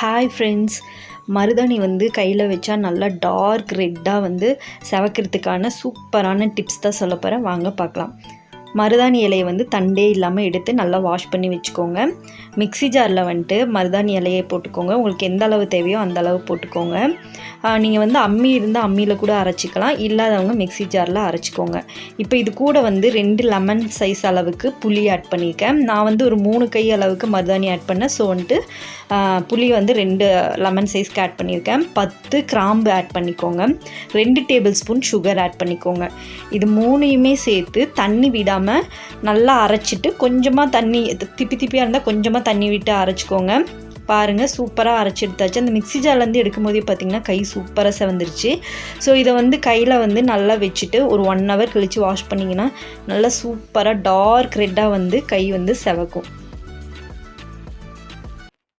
Hi friends மருதாணி வந்து கையில் வச்சா நல்லா டார்க் ரெட்டாக வந்து செவக்கிறதுக்கான சூப்பரான டிப்ஸ் தான் சொல்ல போகிறேன் வாங்க பார்க்கலாம். மருதாணி இலையை வந்து தண்டே இல்லாமல் எடுத்து நல்லா வாஷ் பண்ணி வச்சுக்கோங்க. மிக்ஸி ஜாரில் வந்துட்டு மருதாணி இலையை போட்டுக்கோங்க. உங்களுக்கு எந்த அளவு தேவையோ அந்த அளவு போட்டுக்கோங்க. நீங்கள் வந்து அம்மி இருந்தால் அம்மியில் கூட அரைச்சிக்கலாம். இல்லாதவங்க மிக்ஸி ஜாரில் அரைச்சிக்கோங்க. இப்போ இது கூட வந்து ரெண்டு லெமன் சைஸ் அளவுக்கு புளி ஆட் பண்ணியிருக்கேன் நான் வந்து ஒரு மூணு கை அளவுக்கு மருதாணி ஆட் பண்ணேன் ஸோ வந்துட்டு புளி வந்து ரெண்டு லெமன் சைஸ்க்கு ஆட் பண்ணியிருக்கேன் பத்து கிராம்பு ஆட் பண்ணிக்கோங்க. ரெண்டு டேபிள் ஸ்பூன் சுகர் ஆட் பண்ணிக்கோங்க. இது மூணையுமே சேர்த்து தண்ணி விடாமல் நல்லா அரைச்சிட்டு கொஞ்சமாக தண்ணி திப்பி திப்பியாக இருந்தால் கொஞ்சமாக தண்ணி விட்டு அரைச்சிக்கோங்க. பாருங்கள் சூப்பராக அரைச்சி எடுத்தாச்சு அந்த மிக்ஸி ஜார்லேருந்து எடுக்கும் பார்த்திங்கன்னா கை சூப்பராக செவந்துருச்சு. ஸோ இதை வந்து கையில் வந்து நல்லா வச்சுட்டு ஒரு ஒன் ஹவர் கழித்து வாஷ் பண்ணிங்கன்னா நல்லா சூப்பராக டார்க் ரெட்டாக வந்து கை வந்து செவக்கும்.